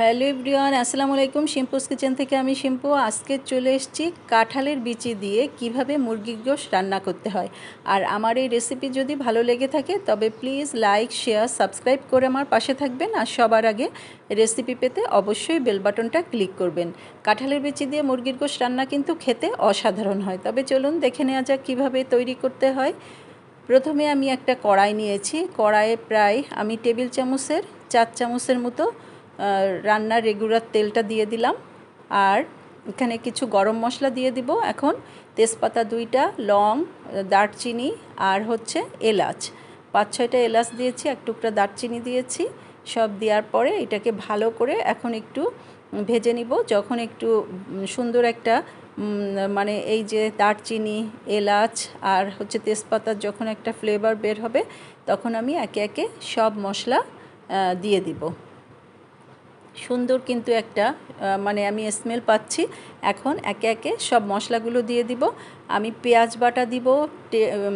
Hello everyone, আসসালামু আলাইকুম। শিম্পুস kitchen থেকে আমি শিম্পু। আজকে চলে এসেছি কাঁঠালের বিচি দিয়ে কীভাবে মুরগির গোশ রান্না করতে হয়। আর আমার এই রেসিপি যদি ভালো লেগে থাকে, তবে প্লিজ লাইক শেয়ার সাবস্ক্রাইব করে আমার পাশে থাকবেন। আর সবার আগে রেসিপি পেতে অবশ্যই বেল বাটনটা ক্লিক করবেন। কাঁঠালের বিচি দিয়ে মুরগির গোশ রান্না কিন্তু খেতে অসাধারণ হয়। তবে চলুন দেখে নেওয়া যাক কীভাবে তৈরি করতে হয়। প্রথমে আমি একটা কড়াই নিয়েছি। কড়াইয়ে প্রায় আমি টেবিল চামচের, চার চামচের মতো রান্নার রেগুলার তেলটা দিয়ে দিলাম। আর এখানে কিছু গরম মশলা দিয়ে দিব। এখন তেজপাতা দুইটা, লং, দারচিনি আর হচ্ছে এলাচ। পাঁচ ছয়টা এলাচ দিয়েছি, এক টুকরা দারচিনি দিয়েছি। সব দেওয়ার পরে এটাকে ভালো করে এখন একটু ভেজে নিব। যখন একটু সুন্দর একটা মানে এই যে দারচিনি, এলাচ আর হচ্ছে তেজপাতার যখন একটা ফ্লেভার বের হবে, তখন আমি একে একে সব মশলা দিয়ে দিব। সুন্দর কিন্তু একটা মানে আমি স্মেল পাচ্ছি। এখন একে একে সব মশলাগুলো দিয়ে দিব। আমি পেঁয়াজ বাটা দিব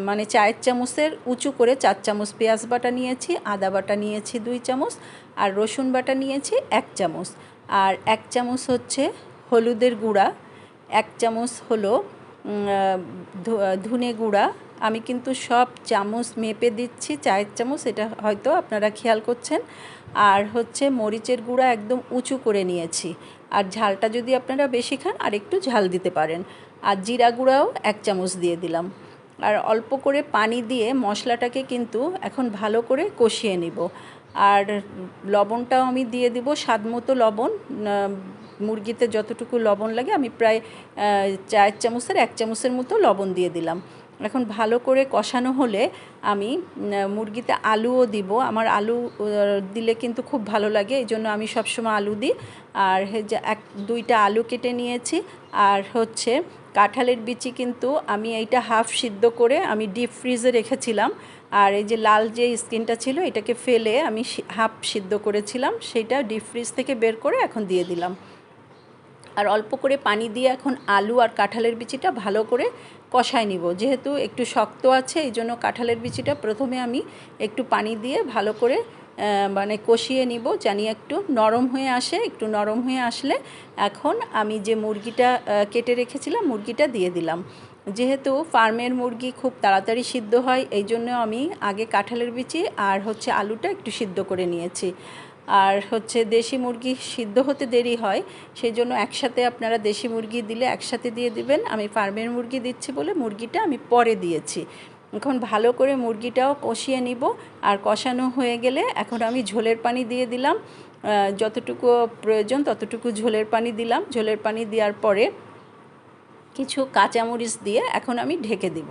মানে চায়ের চামচের উঁচু করে চার চামচ পেঁয়াজ বাটা নিয়েছি, আদা বাটা নিয়েছি দুই চামচ, আর রসুন বাটা নিয়েছি এক চামচ। আর এক চামচ হচ্ছে হলুদের গুঁড়া, এক চামচ হলো ধনে গুঁড়া আমি কিন্তু সব চামচ মেপে দিচ্ছি, চায়ের চামচ, এটা হয়তো আপনারা খেয়াল করছেন। আর হচ্ছে মরিচের গুঁড়া একদম উঁচু করে নিয়েছি। আর ঝালটা যদি আপনারা বেশি খান, আর একটু ঝাল দিতে পারেন। আর জিরা গুঁড়াও এক চামচ দিয়ে দিলাম। আর অল্প করে পানি দিয়ে মশলাটাকে কিন্তু এখন ভালো করে কষিয়ে নিব। আর লবণটাও আমি দিয়ে দিব স্বাদ মতো লবণ। মুরগিতে যতটুকু লবণ লাগে, আমি প্রায় চার চামচের এক চামচের মতো লবণ দিয়ে দিলাম। এখন ভালো করে কষানো হলে আমি মুরগিতে আলুও দিব। আমার আলু দিলে কিন্তু খুব ভালো লাগে, এই জন্য আমি সবসময় আলু দিই। আর এক, দুইটা আলু কেটে নিয়েছি। আর হচ্ছে কাঁঠালের বিচি কিন্তু আমি এইটা হাফ সিদ্ধ করে আমি ডিপ ফ্রিজে রেখেছিলাম। আর এই যে লাল যে স্কিনটা ছিল, এটাকে ফেলে আমি হাফ সিদ্ধ করেছিলাম। সেটা ডিপ ফ্রিজ থেকে বের করে এখন দিয়ে দিলাম। আর অল্প করে পানি দিয়ে এখন আলু আর কাঁঠালের বিচিটা ভালো করে কষায় নিব। যেহেতু একটু শক্ত আছে, এই জন্য কাঁঠালের বিচিটা প্রথমে আমি একটু পানি দিয়ে ভালো করে মানে কষিয়ে নিব জানি একটু নরম হয়ে আসে। একটু নরম হয়ে আসলে এখন আমি যে মুরগিটা কেটে রেখেছিলাম মুরগিটা দিয়ে দিলাম। যেহেতু ফার্মের মুরগি খুব তাড়াতাড়ি সিদ্ধ হয়, এই জন্য আমি আগে কাঁঠালের বিচি আর হচ্ছে আলুটা একটু সিদ্ধ করে নিয়েছি। আর হচ্ছে দেশি মুরগি সিদ্ধ হতে দেরি হয় সেই জন্য একসাথে আপনারা দেশি মুরগি দিলে একসাথে দিয়ে দিবেন। আমি ফার্মের মুরগি দিচ্ছি বলে মুরগিটা আমি পরে দিয়েছি। এখন ভালো করে মুরগিটাও কষিয়ে নিব। আর কষানো হয়ে গেলে এখন আমি ঝোলের পানি দিয়ে দিলাম। যতটুকু প্রয়োজন ততটুকু ঝোলের পানি দিলাম। ঝোলের পানি দেওয়ার পরে কিছু কাঁচামরিচ দিয়ে এখন আমি ঢেকে দিব।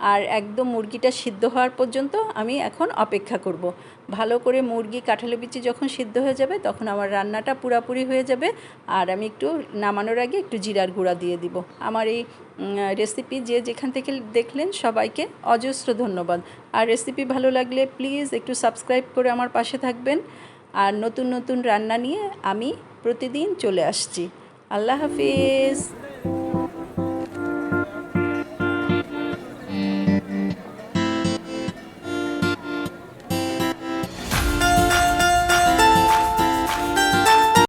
আর একদম মুরগিটা সিদ্ধ হওয়ার পর্যন্ত আমি এখন অপেক্ষা করব। ভালো করে মুরগি কাঁঠালে বিচি যখন সিদ্ধ হয়ে যাবে তখন আমার রান্নাটা পুরাপুরি হয়ে যাবে আর আমি একটু নামানোর আগে একটু জিরার গুঁড়া দিয়ে দিব। আমার এই রেসিপি যে যেখান থেকে দেখলেন সবাইকে অজস্র ধন্যবাদ। আর রেসিপি ভালো লাগলে প্লিজ একটু সাবস্ক্রাইব করে আমার পাশে থাকবেন। আর নতুন নতুন রান্না নিয়ে আমি প্রতিদিন চলে আসছি। আল্লাহ হাফিজ।